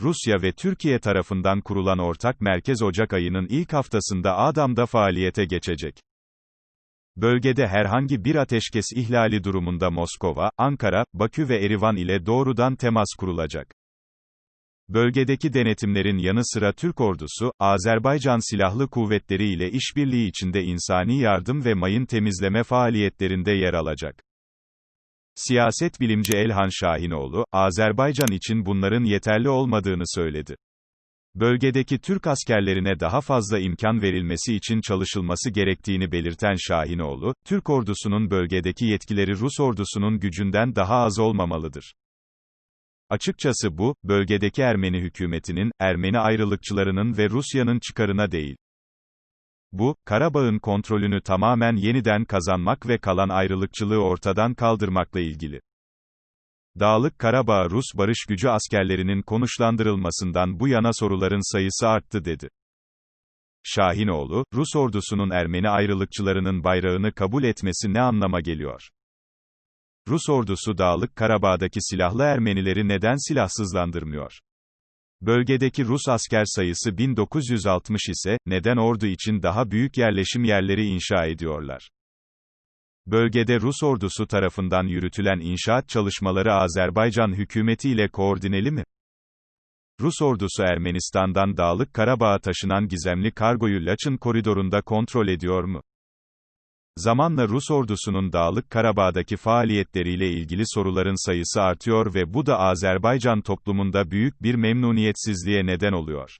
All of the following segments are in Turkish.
Rusya ve Türkiye tarafından kurulan ortak merkez Ocak ayının ilk haftasında Adam'da faaliyete geçecek. Bölgede herhangi bir ateşkes ihlali durumunda Moskova, Ankara, Bakü ve Erivan ile doğrudan temas kurulacak. Bölgedeki denetimlerin yanı sıra Türk ordusu, Azerbaycan Silahlı Kuvvetleri ile işbirliği içinde insani yardım ve mayın temizleme faaliyetlerinde yer alacak. Siyaset bilimci Elhan Şahinoğlu, Azerbaycan için bunların yeterli olmadığını söyledi. Bölgedeki Türk askerlerine daha fazla imkan verilmesi için çalışılması gerektiğini belirten Şahinoğlu, Türk ordusunun bölgedeki yetkileri Rus ordusunun gücünden daha az olmamalıdır. Açıkçası bu, bölgedeki Ermeni hükümetinin, Ermeni ayrılıkçılarının ve Rusya'nın çıkarına değil. Bu, Karabağ'ın kontrolünü tamamen yeniden kazanmak ve kalan ayrılıkçılığı ortadan kaldırmakla ilgili. Dağlık Karabağ Rus barış gücü askerlerinin konuşlandırılmasından bu yana soruların sayısı arttı dedi. Şahinoğlu, Rus ordusunun Ermeni ayrılıkçılarının bayrağını kabul etmesi ne anlama geliyor? Rus ordusu Dağlık Karabağ'daki silahlı Ermenileri neden silahsızlandırmıyor? Bölgedeki Rus asker sayısı 1960 ise, neden ordu için daha büyük yerleşim yerleri inşa ediyorlar? Bölgede Rus ordusu tarafından yürütülen inşaat çalışmaları Azerbaycan hükümeti ile koordineli mi? Rus ordusu Ermenistan'dan Dağlık Karabağ'a taşınan gizemli kargoyu Laçın koridorunda kontrol ediyor mu? Zamanla Rus ordusunun Dağlık Karabağ'daki faaliyetleriyle ilgili soruların sayısı artıyor ve bu da Azerbaycan toplumunda büyük bir memnuniyetsizliğe neden oluyor.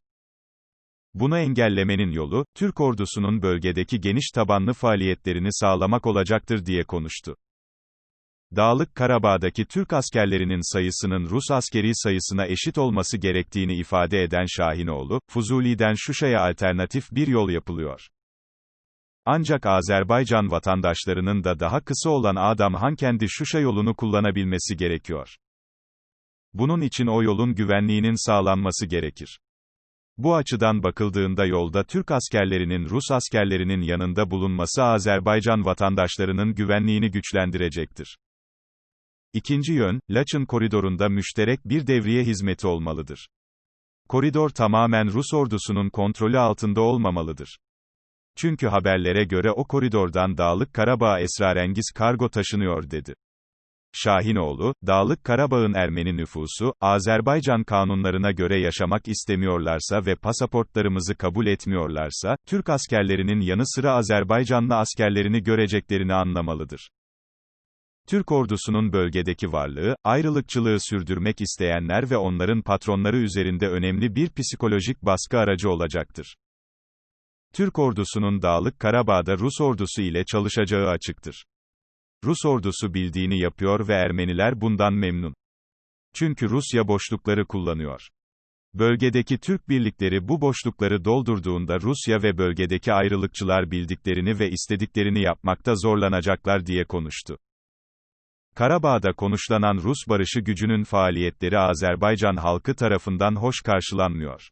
Bunu engellemenin yolu, Türk ordusunun bölgedeki geniş tabanlı faaliyetlerini sağlamak olacaktır diye konuştu. Dağlık Karabağ'daki Türk askerlerinin sayısının Rus askeri sayısına eşit olması gerektiğini ifade eden Şahinoğlu, Fuzuli'den Şuşa'ya alternatif bir yol yapılıyor. Ancak Azerbaycan vatandaşlarının da daha kısa olan Adamhan kendi Şuşa yolunu kullanabilmesi gerekiyor. Bunun için o yolun güvenliğinin sağlanması gerekir. Bu açıdan bakıldığında yolda Türk askerlerinin Rus askerlerinin yanında bulunması Azerbaycan vatandaşlarının güvenliğini güçlendirecektir. İkinci yön, Laçın koridorunda müşterek bir devriye hizmeti olmalıdır. Koridor tamamen Rus ordusunun kontrolü altında olmamalıdır. Çünkü haberlere göre o koridordan Dağlık Karabağ esrarengiz kargo taşınıyor dedi. Şahinoğlu, Dağlık Karabağ'ın Ermeni nüfusu, Azerbaycan kanunlarına göre yaşamak istemiyorlarsa ve pasaportlarımızı kabul etmiyorlarsa, Türk askerlerinin yanı sıra Azerbaycanlı askerlerini göreceklerini anlamalıdır. Türk ordusunun bölgedeki varlığı, ayrılıkçılığı sürdürmek isteyenler ve onların patronları üzerinde önemli bir psikolojik baskı aracı olacaktır. Türk ordusunun Dağlık Karabağ'da Rus ordusu ile çalışacağı açıktır. Rus ordusu bildiğini yapıyor ve Ermeniler bundan memnun. Çünkü Rusya boşlukları kullanıyor. Bölgedeki Türk birlikleri bu boşlukları doldurduğunda Rusya ve bölgedeki ayrılıkçılar bildiklerini ve istediklerini yapmakta zorlanacaklar diye konuştu. Karabağ'da konuşlanan Rus barışı gücünün faaliyetleri Azerbaycan halkı tarafından hoş karşılanmıyor.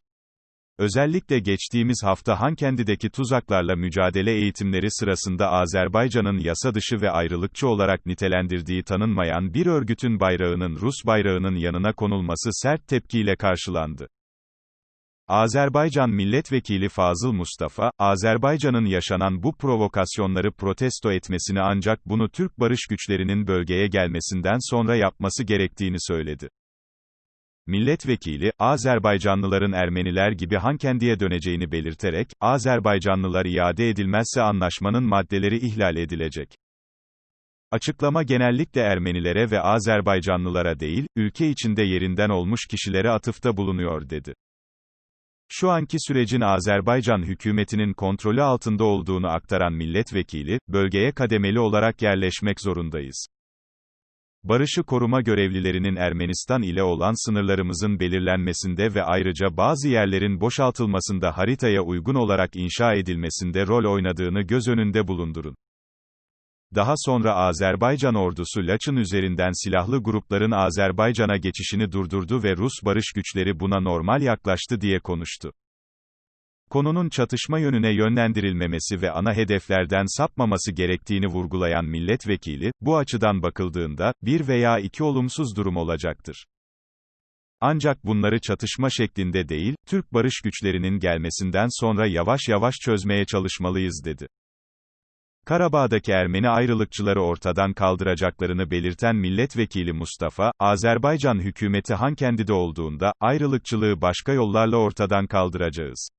Özellikle geçtiğimiz hafta Hankendi'deki tuzaklarla mücadele eğitimleri sırasında Azerbaycan'ın yasa dışı ve ayrılıkçı olarak nitelendirdiği tanınmayan bir örgütün bayrağının Rus bayrağının yanına konulması sert tepkiyle karşılandı. Azerbaycan Milletvekili Fazıl Mustafa, Azerbaycan'ın yaşanan bu provokasyonları protesto etmesini ancak bunu Türk barış güçlerinin bölgeye gelmesinden sonra yapması gerektiğini söyledi. Milletvekili, Azerbaycanlıların Ermeniler gibi Hankendi'ye döneceğini belirterek, Azerbaycanlılar iade edilmezse anlaşmanın maddeleri ihlal edilecek. Açıklama genellikle Ermenilere ve Azerbaycanlılara değil, ülke içinde yerinden olmuş kişilere atıfta bulunuyor dedi. Şu anki sürecin Azerbaycan hükümetinin kontrolü altında olduğunu aktaran milletvekili, bölgeye kademeli olarak yerleşmek zorundayız. Barışı koruma görevlilerinin Ermenistan ile olan sınırlarımızın belirlenmesinde ve ayrıca bazı yerlerin boşaltılmasında haritaya uygun olarak inşa edilmesinde rol oynadığını göz önünde bulundurun. Daha sonra Azerbaycan ordusu Laçın üzerinden silahlı grupların Azerbaycan'a geçişini durdurdu ve Rus barış güçleri buna normal yaklaştı diye konuştu. Konunun çatışma yönüne yönlendirilmemesi ve ana hedeflerden sapmaması gerektiğini vurgulayan milletvekili, bu açıdan bakıldığında, bir veya iki olumsuz durum olacaktır. Ancak bunları çatışma şeklinde değil, Türk barış güçlerinin gelmesinden sonra yavaş yavaş çözmeye çalışmalıyız dedi. Karabağ'daki Ermeni ayrılıkçıları ortadan kaldıracaklarını belirten milletvekili Mustafa, Azerbaycan hükümeti Hankendi'de olduğunda, ayrılıkçılığı başka yollarla ortadan kaldıracağız.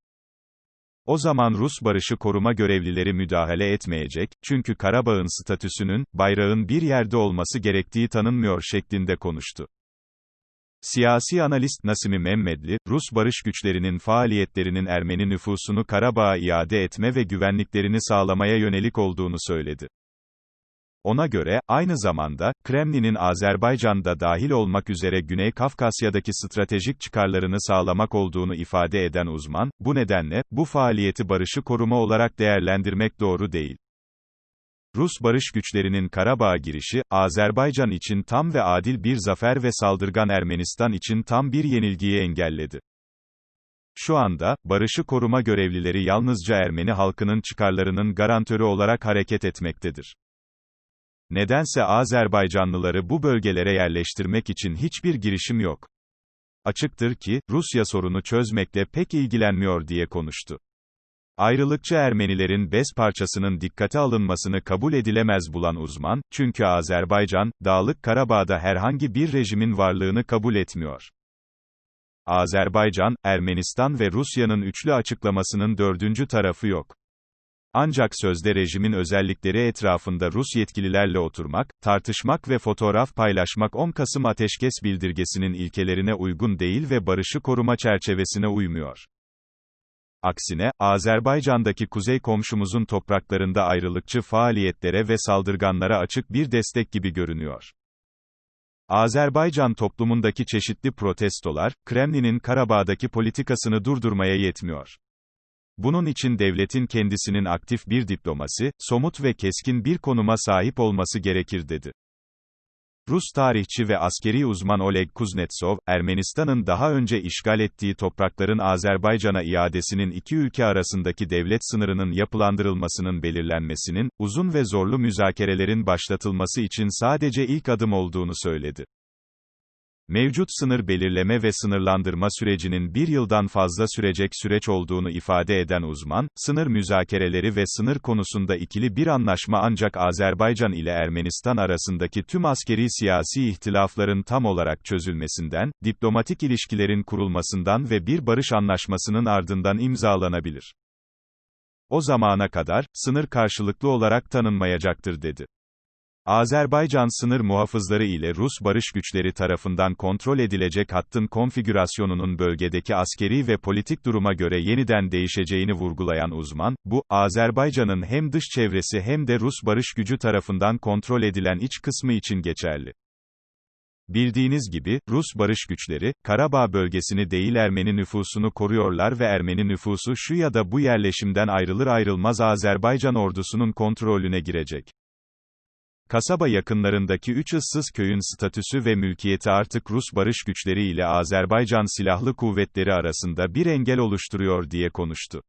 O zaman Rus barışı koruma görevlileri müdahale etmeyecek, çünkü Karabağ'ın statüsünün, bayrağın bir yerde olması gerektiği tanınmıyor şeklinde konuştu. Siyasi analist Nasimi Memmedli, Rus barış güçlerinin faaliyetlerinin Ermeni nüfusunu Karabağ'a iade etme ve güvenliklerini sağlamaya yönelik olduğunu söyledi. Ona göre, aynı zamanda, Kremlin'in Azerbaycan'da dahil olmak üzere Güney Kafkasya'daki stratejik çıkarlarını sağlamak olduğunu ifade eden uzman, bu nedenle, bu faaliyeti barışı koruma olarak değerlendirmek doğru değil. Rus barış güçlerinin Karabağ'a girişi, Azerbaycan için tam ve adil bir zafer ve saldırgan Ermenistan için tam bir yenilgiyi engelledi. Şu anda, barışı koruma görevlileri yalnızca Ermeni halkının çıkarlarının garantörü olarak hareket etmektedir. Nedense Azerbaycanlıları bu bölgelere yerleştirmek için hiçbir girişim yok. Açıktır ki, Rusya sorunu çözmekle pek ilgilenmiyor diye konuştu. Ayrılıkçı Ermenilerin bez parçasının dikkate alınmasını kabul edilemez bulan uzman, çünkü Azerbaycan, Dağlık Karabağ'da herhangi bir rejimin varlığını kabul etmiyor. Azerbaycan, Ermenistan ve Rusya'nın üçlü açıklamasının dördüncü tarafı yok. Ancak sözde rejimin özellikleri etrafında Rus yetkililerle oturmak, tartışmak ve fotoğraf paylaşmak 10 Kasım Ateşkes Bildirgesi'nin ilkelerine uygun değil ve barışı koruma çerçevesine uymuyor. Aksine, Azerbaycan'daki kuzey komşumuzun topraklarında ayrılıkçı faaliyetlere ve saldırganlara açık bir destek gibi görünüyor. Azerbaycan toplumundaki çeşitli protestolar, Kremlin'in Karabağ'daki politikasını durdurmaya yetmiyor. Bunun için devletin kendisinin aktif bir diplomasi, somut ve keskin bir konuma sahip olması gerekir dedi. Rus tarihçi ve askeri uzman Oleg Kuznetsov, Ermenistan'ın daha önce işgal ettiği toprakların Azerbaycan'a iadesinin iki ülke arasındaki devlet sınırının yapılandırılmasının belirlenmesinin, uzun ve zorlu müzakerelerin başlatılması için sadece ilk adım olduğunu söyledi. Mevcut sınır belirleme ve sınırlandırma sürecinin bir yıldan fazla sürecek süreç olduğunu ifade eden uzman, sınır müzakereleri ve sınır konusunda ikili bir anlaşma ancak Azerbaycan ile Ermenistan arasındaki tüm askeri siyasi ihtilafların tam olarak çözülmesinden, diplomatik ilişkilerin kurulmasından ve bir barış anlaşmasının ardından imzalanabilir. O zamana kadar, sınır karşılıklı olarak tanınmayacaktır dedi. Azerbaycan sınır muhafızları ile Rus barış güçleri tarafından kontrol edilecek hattın konfigürasyonunun bölgedeki askeri ve politik duruma göre yeniden değişeceğini vurgulayan uzman, bu, Azerbaycan'ın hem dış çevresi hem de Rus barış gücü tarafından kontrol edilen iç kısmı için geçerli. Bildiğiniz gibi, Rus barış güçleri, Karabağ bölgesini değil Ermeni nüfusunu koruyorlar ve Ermeni nüfusu şu ya da bu yerleşimden ayrılır ayrılmaz Azerbaycan ordusunun kontrolüne girecek. Kasaba yakınlarındaki üç ıssız köyün statüsü ve mülkiyeti artık Rus barış güçleri ile Azerbaycan Silahlı Kuvvetleri arasında bir engel oluşturuyor diye konuştu.